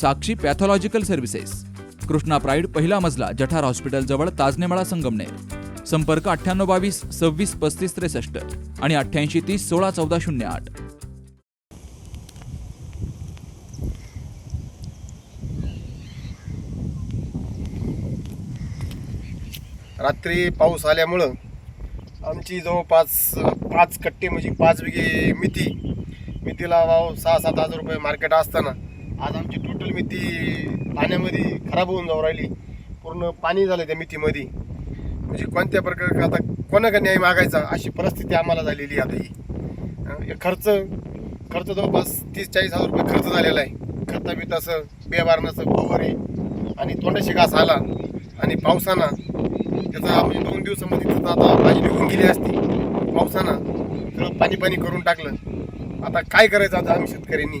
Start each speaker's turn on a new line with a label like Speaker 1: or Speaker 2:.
Speaker 1: Sakshi pathological services. Krishna pride पहिला मजला जठार हॉस्पिटलजवळ ताजनेमाळा संगमनेर. संपर्क अठ्ठ्याण्णव बावीस सव्वीस पस्तीस त्रेसष्ट आणि अठ्ठ्याऐंशी तीस सोळा चौदा शून्य आठ.
Speaker 2: रात्री पाऊस आल्यामुळं आमची जवळपास पाच कट्टे म्हणजे पाच विघे मिती. मितीला भाव सहा सात हजार रुपये मार्केट असताना आज आमची टोटल मेथी पाण्यामध्ये खराब होऊन जाऊ राहिली. पूर्ण पाणी झालं त्या मेथीमध्ये म्हणजे कोणत्या प्रकार आता कोणाकडे न्याय मागायचा अशी परिस्थिती आम्हाला झालेली आहे आता ही. खर्च खर्च जवळपास तीस चाळीस हजार रुपये खर्च झालेला आहे. खता बिताचं बियाबारणाचं फवारे आणि तोंडाशी घास आला आणि पावसानं त्याचा म्हणजे दोन दिवसामध्ये त्याचा आता भाजी निघून गेली असती. पावसानं सगळं पाणी पाणी करून टाकलं. आता काय करायचं आता आम्ही शेतकऱ्यांनी?